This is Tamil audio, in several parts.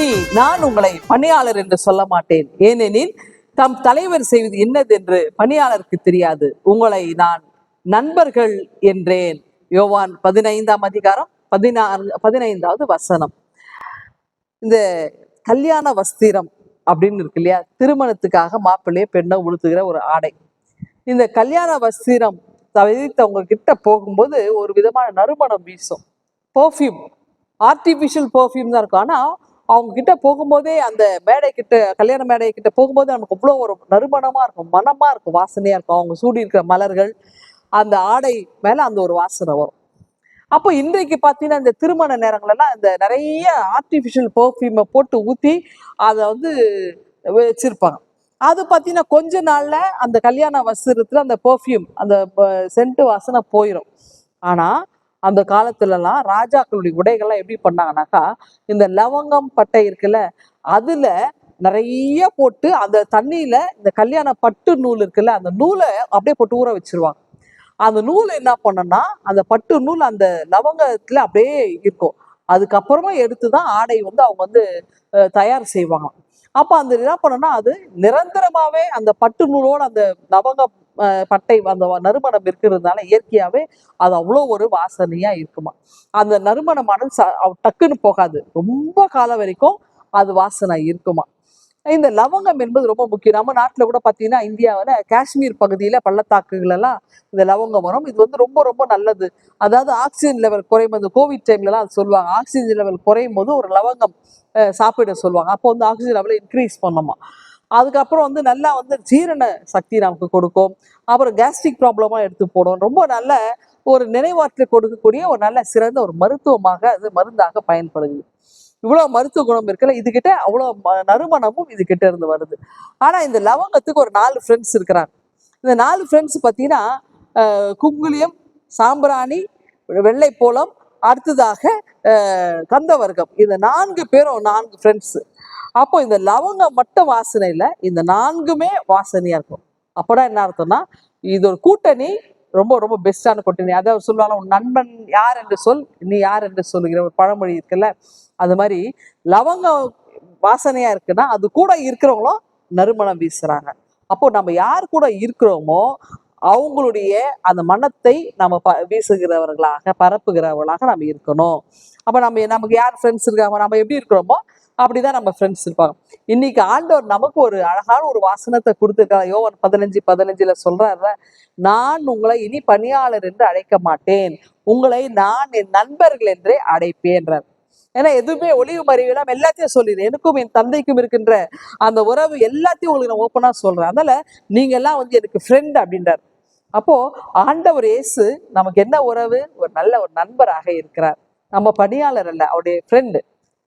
இனி நான் உங்களை பணியாளர் என்று சொல்ல மாட்டேன். ஏனெனில் தம் தலைவர் செய்வது என்னது என்று பணியாளருக்கு தெரியாது. உங்களை நான் நண்பர்கள் என்றேன். யோவான் பதினைந்தாம் அதிகாரம் பதினாறு பதினைந்தாவது வசனம். இந்த கல்யாண வஸ்திரம் அப்படின்னு இருக்கு இல்லையா? திருமணத்துக்காக மாப்பிள்ளைய பெண்ணை உளுத்துகிற ஒரு ஆடை. இந்த கல்யாண வஸ்திரம் தவிர்த்தவங்க கிட்ட போகும்போது ஒரு விதமான நறுமணம் வீசும். பர்ஃப்யூம் ஆர்டிஃபிஷியல் பர்ஃப்யூம் தான் இருக்கும். ஆனால் அவங்க கிட்ட போகும்போதே அந்த மேடை கிட்ட கல்யாண மேடை கிட்ட போகும்போது நமக்கு அவ்வளோ ஒரு நறுமணமா இருக்கும் மனமா இருக்கும் வாசனையா இருக்கும். அவங்க சூடி இருக்கிற மலர்கள் அந்த ஆடை மேல அந்த ஒரு வாசனை வரும். அப்போ இன்றைக்கு பார்த்தீங்கன்னா இந்த திருமண நேரங்கள்லாம் இந்த நிறைய ஆர்டிஃபிஷியல் பர்ஃப்யூமை போட்டு ஊற்றி அதை வந்து வச்சிருப்பாங்க. அது பார்த்தீங்கன்னா கொஞ்ச நாளில் அந்த கல்யாண வசரத்தில் அந்த பர்ஃப்யூம் அந்த சென்ட் வாசனை போயிடும் ஆனால் அந்த காலத்துலலாம் ராஜாக்களுடைய உடைகள்லாம் எப்படி பண்ணாங்கனாக்கா இந்த லவங்கம் பட்டை இருக்குல்ல அதுல நிறைய போட்டு அந்த தண்ணியில இந்த கல்யாண பட்டு நூல் இருக்குல்ல அந்த நூலை அப்படியே போட்டு ஊற வச்சிருவாங்க. அந்த நூல் என்ன பண்ணனா அந்த பட்டு நூல் அந்த லவங்கத்துல அப்படியே இருக்கும். அதுக்கப்புறமா எடுத்து தான் ஆடை வந்து அவங்க வந்து தயார் செய்வாங்க. அப்ப அந்த என்ன பண்ணனா அது நிரந்தரமாவே அந்த பட்டு நூலோட அந்த லவங்க பட்டை அந்த நறுமணம் இருக்கிறதுனால இயற்கையாவே அது அவ்வளோ ஒரு வாசனையா இருக்குமா. அந்த நறுமணமானது ச- டக்குன்னு போகாது. ரொம்ப காலம் வரைக்கும் அது வாசனை இருக்குமா. இந்த லவங்கம் என்பது ரொம்ப முக்கியம். நம்ம நாட்டில் கூட பாத்தீங்கன்னா இந்தியாவுல காஷ்மீர் பகுதியில பள்ளத்தாக்குகள் எல்லாம் இந்த லவங்கம் வரும். இது வந்து ரொம்ப ரொம்ப நல்லது. அதாவது ஆக்சிஜன் லெவல் குறையும் போது கோவிட் டைம்லலாம் அது சொல்லுவாங்க. ஆக்சிஜன் லெவல் குறையும் போது ஒரு லவங்கம் சாப்பிட சொல்லுவாங்க. அப்போ வந்து ஆக்சிஜன் லெவலை இன்க்ரீஸ் பண்ணோமா. அதுக்கப்புறம் வந்து நல்லா வந்து ஜீரண சக்தி நமக்கு கொடுக்கும். அப்புறம் கேஸ்ட்ரிக் ப்ராப்ளமாக எடுத்து போடும். ரொம்ப நல்ல ஒரு நினைவாற்றல் கொடுக்கக்கூடிய ஒரு நல்ல சிறந்த ஒரு மருத்துவமாக அது மருந்தாக பயன்படுது. இவ்வளோ மருத்துவ குணம் இருக்குல்ல இதுகிட்ட அவ்வளோ ம- நறுமணமும் இதுகிட்ட இருந்து வருது. ஆனால் இந்த லவங்கத்துக்கு ஒரு நாலு ஃப்ரெண்ட்ஸ் இருக்கிறாங்க. இந்த நாலு ஃப்ரெண்ட்ஸ் பார்த்தீங்கன்னா குங்குலியம் சாம்பிராணி வெள்ளை போலம் அடுத்ததாக கந்தவர்க்கம். இந்த நான்கு பேரும் நான்கு ஃப்ரெண்ட்ஸு அப்போ இந்த லவங்கம் மட்டும் வாசனை இல்லை இந்த நான்குமே வாசனையா இருக்கும். அப்போதான் என்ன அர்த்தம்னா இது ஒரு கூட்டணி ரொம்ப ரொம்ப பெஸ்டான கூட்டணி. அதாவது சொல்லுவாங்க உன் நண்பன் யார் என்று சொல் நீ யார் என்று சொல்லுகிற ஒரு பழமொழி இருக்குல்ல. அது மாதிரி லவங்கம் வாசனையா இருக்குன்னா அது கூட இருக்கிறவங்களும் நறுமணம் வீசுறாங்க. அப்போ நம்ம யார் கூட இருக்கிறோமோ அவங்களுடைய அந்த மனத்தை நம்ம ப வீசுகிறவர்களாக பரப்புகிறவர்களாக நம்ம இருக்கணும். அப்போ நம்ம நமக்கு யார் ஃப்ரெண்ட்ஸ் இருக்காங்க நம்ம எப்படி இருக்கிறோமோ அப்படிதான் நம்ம ஃப்ரெண்ட்ஸ் இருப்பாங்க. இன்னைக்கு ஆண்டவர் நமக்கு ஒரு அழகான ஒரு வாசனத்தை கொடுத்துருக்காரு. யோவன் பதினஞ்சு பதினஞ்சுல சொல்றாரு நான் உங்களை இனி பணியாளர் என்று அழைக்க மாட்டேன். உங்களை நான் என் நண்பர்கள் என்றே அழைப்பேன்றார். ஏன்னா எதுவுமே ஒளிவு மறைவு இல்லாம எல்லாத்தையும் சொல்லிடுறேன் எனக்கும் என் தந்தைக்கும் இருக்கின்ற அந்த உறவு எல்லாத்தையும் உங்களுக்கு நான் ஓப்பனா சொல்றேன். அதனால நீங்க எல்லாம் வந்து எனக்கு ஃப்ரெண்ட் அப்படின்றார். அப்போ ஆண்டவர் இயேசு நமக்கு என்ன உறவு? ஒரு நல்ல ஒரு நண்பராக இருக்கிறார். நம்ம பணியாளர் அல்ல அவருடைய ஃப்ரெண்டு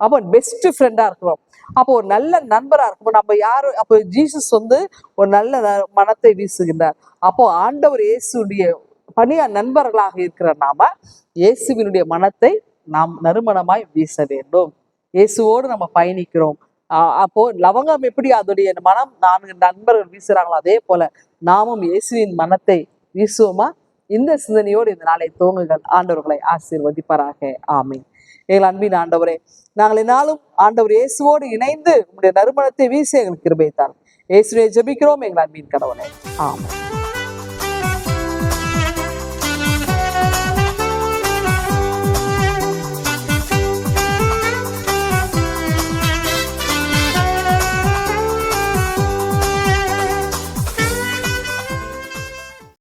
அப்போ பெஸ்ட் ஃப்ரெண்டா இருக்கிறோம். அப்போ ஒரு நல்ல நண்பரா இருக்கும். நம்ம யாரும் அப்போ ஜீசஸ் வந்து ஒரு நல்ல ந- மனத்தை வீசுகின்றார். அப்போ ஆண்டவர் இயேசுடைய பணியா நண்பர்களாக இருக்கிற நாம. இயேசுவினுடைய மனத்தை நாம் நறுமணமாய் வீச வேண்டும். இயேசுவோடு நம்ம பயணிக்கிறோம். அப்போ லவங்கம் எப்படி அதோடைய மனம் நான்கு நண்பர்கள் வீசுறாங்களோ அதே போல நாமும் இயேசுவின் மனத்தை வீசுவோமா? இந்த சிந்தனையோடு இந்த நாளை தோங்குங்கள் ஆண்டவர்களை ஆசீர்வதிப்பாராக. ஆமீன். எங்கள் அன்பின் ஆண்டவரே நாங்கள் என்னாலும் ஆண்டவர் இயேசுவோடு இணைந்து உங்களுடைய நறுமணத்தை வீசி எங்களுக்கு கிருபைத்தார் இயேசுவை ஜபிக்கிறோம் எங்கள் அன்பின் கடவுளே ஆமாம்